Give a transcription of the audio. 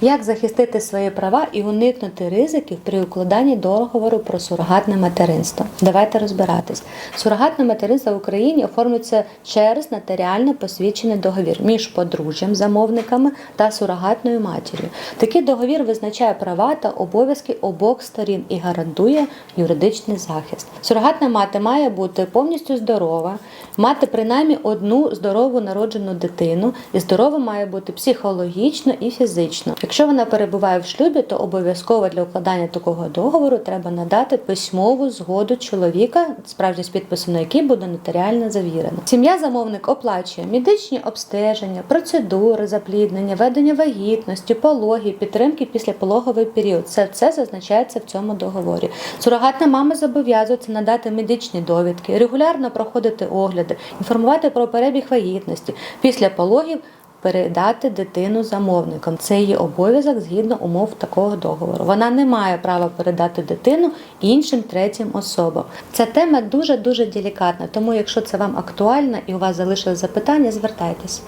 Як захистити свої права і уникнути ризиків при укладанні договору про сурогатне материнство? Давайте розбиратись. Сурогатне материнство в Україні оформлюється через нотаріально посвідчений договір між подружжям, замовниками та сурогатною матір'ю. Такий договір визначає права та обов'язки обох сторін і гарантує юридичний захист. Сурогатна мати має бути повністю здорова, мати принаймні одну здорову народжену дитину, і здорова має бути психологічно і фізично. Якщо вона перебуває в шлюбі, то обов'язково для укладання такого договору треба надати письмову згоду чоловіка, справді з підписом на який буде нотаріально завірено. Сім'я замовник оплачує медичні обстеження, процедури запліднення, ведення вагітності, пологи, підтримки після пологовий період. Це все зазначається в цьому договорі. Сурогатна мама зобов'язується надати медичні довідки, регулярно проходити огляди, інформувати про перебіг вагітності після пологів. Передати дитину замовникам. Це її обов'язок згідно умов такого договору. Вона не має права передати дитину іншим третім особам. Ця тема дуже дуже делікатна. Тому, якщо це вам актуально і у вас залишилось запитання, звертайтесь.